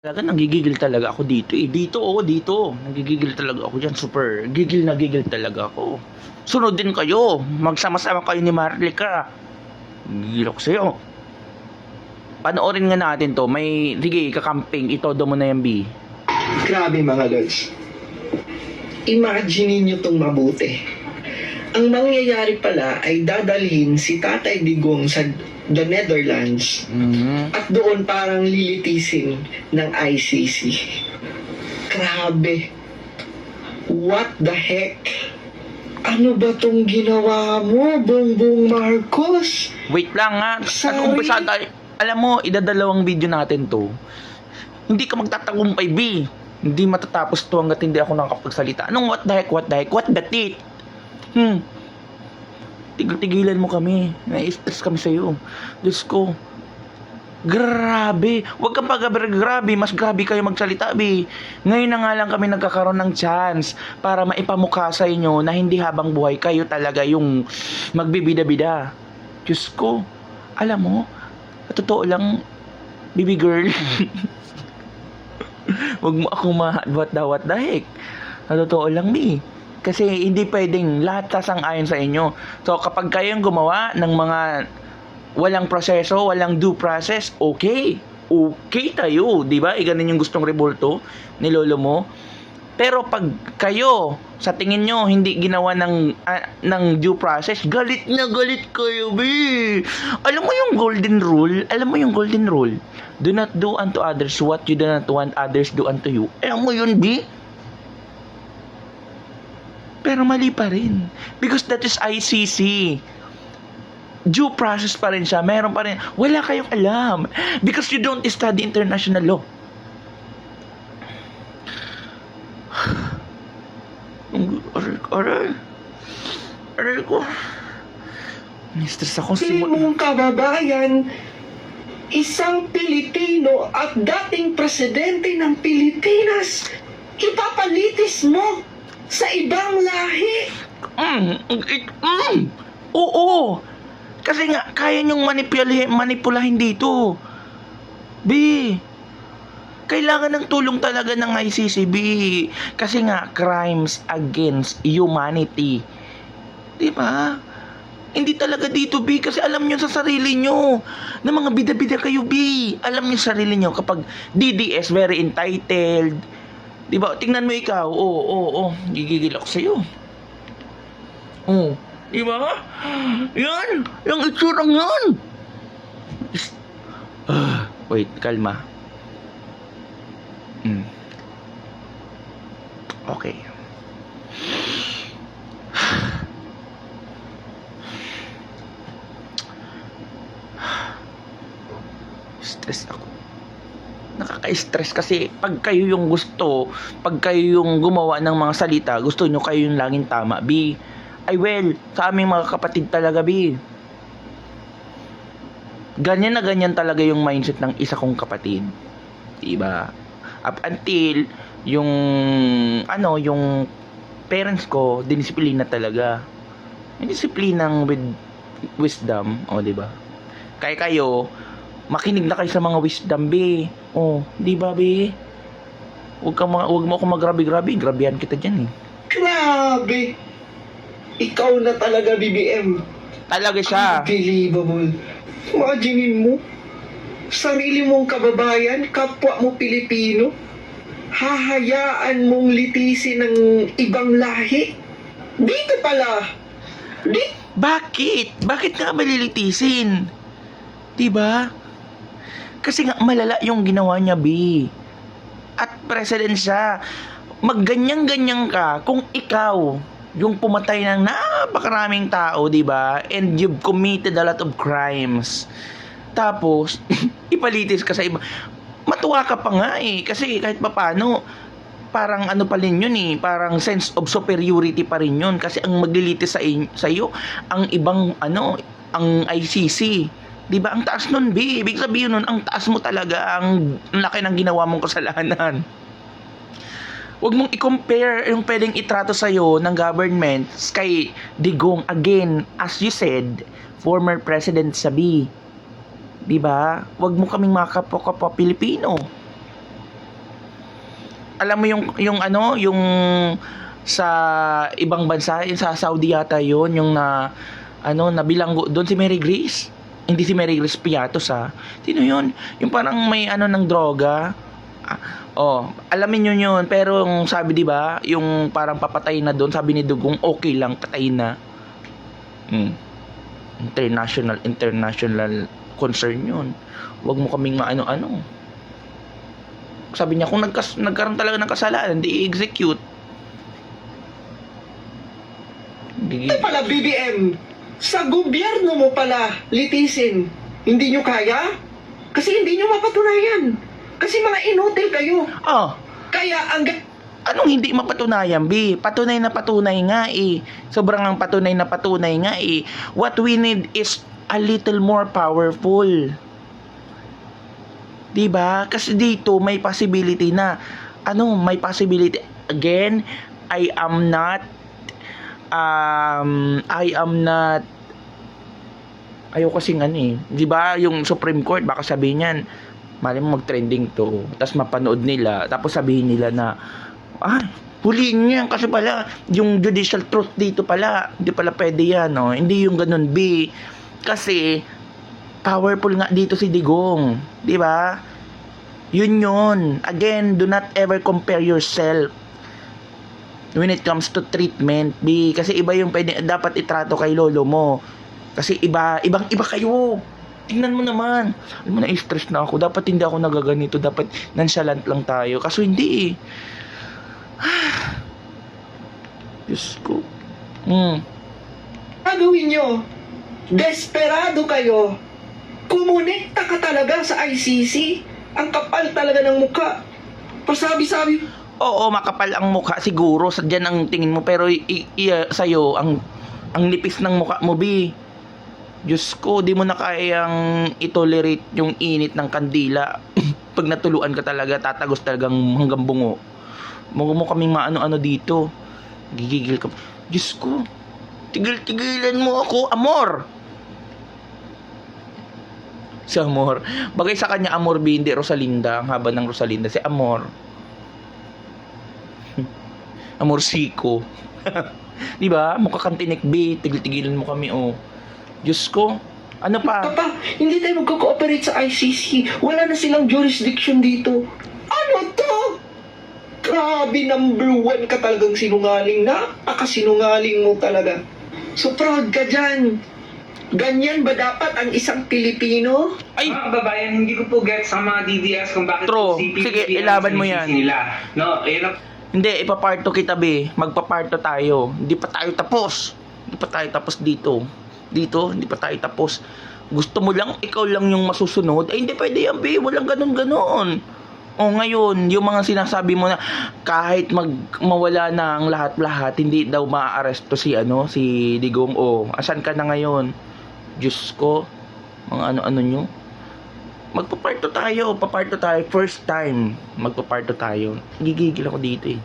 Talaga nanggigigil talaga ako dito eh. Dito oh, dito. Nanggigigil talaga ako diyan. Super gigil na gigil talaga ako. Sunod din kayo. Magsama-sama kayo ni Marlica. Gigil ako sa'yo. Panoorin nga natin to. May, sige, kakamping. Itodo mo na yan, B. Grabe mga lods. Imagine niyo tong mabuti. Ang mangyayari pala ay dadalhin si Tatay Digong sa the Netherlands Mhm. at doon parang lilitisin ng ICC. Grabe. What the heck? Ano ba tong ginawa mo, Bongbong Marcos? Wait lang nga. Sorry. Ano umpisa tayo? Alam mo, idadalawang video natin to. Hindi ka magtatagumpay, B. Hindi matatapos to hanggat hindi ako nakakapagsalita. Anong what the heck, what the heck, what the tit? Hmm. Tigil-tigilan mo kami. Nai-stress kami sa'yo. Diyos ko. Grabe. Huwag kang pag grabe. Mas grabe kayo magsalita, B. Ngayon na nga lang kami nagkakaroon ng chance para maipamukha sa inyo na hindi habang buhay kayo talaga yung magbibida-bida. Diyos ko. Alam mo, totoo lang, baby girl. Huwag mo ako ma what the what the heck. Sa totoo lang, mi. Kasi hindi pwedeng lahat sasang-ayon sa inyo. So, kapag kayong gumawa ng mga walang proseso, walang due process, okay. Okay tayo, di ba? E ganun yung gustong revolto ni lolo mo. Pero pag kayo, sa tingin nyo, hindi ginawa ng, ah, ng due process, galit na galit kayo, be. Alam mo yung golden rule? Alam mo yung golden rule? Do not do unto others what you do not want others do unto you. Alam mo yun, be? Pero mali pa rin. Because that is ICC. Due process pa rin siya. Meron pa rin. Wala kayong alam. Because you don't study international law. Aray, aray. Aray ko. Mistress ako simula. mong kababayan, isang Pilipino at dating presidente ng Pilipinas, ipapalitis mo sa ibang lahi. Mm, it, mm, oo. Kasi nga, kaya niyong manipulahin, manipulahin dito. B, kailangan ng tulong talaga ng ICC, B. Kasi nga, crimes against humanity. Di ba? Hindi talaga dito, B. Kasi alam niyo sa sarili niyo na mga bida-bida kayo, B. Alam niyo sa sarili niyo kapag DDS, very entitled. Di ba? Tingnan mo ikaw. Oo, oo, oo. Gigigil ako sa'yo. Oo. Di ba? Yan! Yung itsurang yan! Is- Ah, wait, kalma. Mm. Okay. Stress ako. Nakaka-stress kasi pag kayo yung gusto, pag kayo yung gumawa ng mga salita, gusto nyo kayo yung laging tama, B. Ay well, sa aming mga kapatid talaga, B. Ganyan na ganyan talaga yung mindset ng isa kong kapatid. Diba? Up until yung ano, yung parents ko, dinisiplina talaga. Yung disiplinang with wisdom, o di ba? Kaya kayo, makinig na kayo sa mga wisdom, be. Oh, di ba, be? Huwag ka ma- huwag mo ako magrabe-grabe, grabehan kita diyan eh. Grabe! Ikaw na talaga, BBM. Talaga siya. Unbelievable. Imaginin mo, sarili mong kababayan, kapwa mo Pilipino, hahayaan mong litisin ng ibang lahi. Dito pala. Di Bakit? Bakit nga malilitisin? 'Di ba? Kasi nga malala yung ginawa niya, B. At president siya. Magganyan-ganyan ka kung ikaw yung pumatay ng napakaraming tao, 'di ba? And you've committed a lot of crimes. Tapos ipalitis ka sa iba. Matuwa ka pa nga eh kasi kahit papano parang ano pa rin yun eh, parang sense of superiority pa rin yun kasi ang maglilitis sa, in- sa iyo ang ibang ano, ang ICC. 'Di ba? Ang taas nun, B. Ibig sabihin nun, ang taas mo talaga, ang laki ng ginawa mong kasalanan. Huwag mong i-compare yung pwedeng itrato sa'yo ng government kay Digong. Again, as you said, former President Sabi. 'Di ba? Huwag mo kaming mga kapwa-kapwa Pilipino. alam mo yung yung ano, yung sa ibang bansa, yung sa Saudi yata yun, yung na ano, nabilanggo doon si Mary Grace. Hindi si Mary Grace Piatos ha. Sino yun? Yung parang may ano ng droga. Ah, oh, alamin nyo yun. Pero yung sabi di ba yung parang papatay na doon, sabi ni Dugong, okay lang, patay na. Hmm. International, international concern yun. Huwag mo kaming maano-ano. Sabi niya, kung nagkas nagkaroon talaga ng kasalanan, di i-execute. Gigi- Ito pala, BBM, sa gobyerno mo pala litisin. Hindi nyo kaya? Kasi hindi nyo mapatunayan. Kasi mga inutil kayo. Oh, Kaya ang anong hindi mapatunayan, B? Patunay na patunay nga eh. Sobrang ang patunay na patunay nga eh. What we need is a little more powerful. 'Di ba? Kasi dito may possibility na ano, may possibility again, I am not um I am not ayaw kasing ano eh. 'Di ba yung Supreme Court baka sabihin niyan, mali mo mag-trending to, tapos mapanood nila, tapos sabihin nila na ah, huliin niyan kasi pala yung judicial truth dito pala, hindi pala pwede yan, no? Hindi yung ganun B. Kasi powerful nga dito si Digong, 'di ba? Yun yun. Again, do not ever compare yourself when it comes to treatment, B. Kasi iba yung pwede, dapat itrato kay lolo mo. Kasi iba, ibang iba kayo. Tingnan mo naman. Alam mo, na-stress na ako. Dapat hindi ako nagaganito. Dapat nonchalant lang tayo. Kaso hindi eh. Diyos ko. Hmm. gagawin nyo, desperado kayo, kumonekta ka talaga sa ICC. Ang kapal talaga ng muka. Pasabi-sabi, Oo, makapal ang mukha siguro. Sa dyan ang tingin mo. Pero i, i, i- sa'yo, ang, ang nipis ng mukha mo, Bi. Diyos ko, di mo na kayang itolerate yung init ng kandila. Pag natuluan ka talaga, tatagos talagang hanggang bungo. Huwag mo kaming maano-ano dito. Gigigil ka. Diyos ko, tigil-tigilan mo ako, amor! Si Amor. Bagay sa kanya, Amor B, Rosalinda. Ang haba ng Rosalinda. Si Amor. Amor Siko. Di ba? Mukha kang tinik B. Tigil-tigilan mo kami, oh. Diyos ko. Ano pa? Papa, hindi tayo magko-cooperate sa ICC. Wala na silang jurisdiction dito. Ano to? Grabe, number one ka talagang sinungaling na. Akasinungaling mo talaga. So proud ka dyan. Ganyan ba dapat ang isang Pilipino? Ay! Mga kababayan, hindi ko po get sa mga DDS kung bakit True. po si PPP Sige, ang ilaban mo yan. sinisisi Nila. No, yun Hindi, ipaparto kita, be. Magpaparto tayo. Hindi pa tayo tapos. Hindi pa tayo tapos dito. Dito, hindi pa tayo tapos. Gusto mo lang, ikaw lang yung masusunod. Ay, hindi pwede yan, be. Walang ganun-ganon. O ngayon, yung mga sinasabi mo na kahit mag mawala na ang lahat-lahat, hindi daw maaaresto si ano, si Digong. O, asan ka na ngayon? Diyos ko, mga ano-ano nyo. Magpaparto tayo, paparto tayo. First time, magpaparto tayo. Gigigil ako dito eh.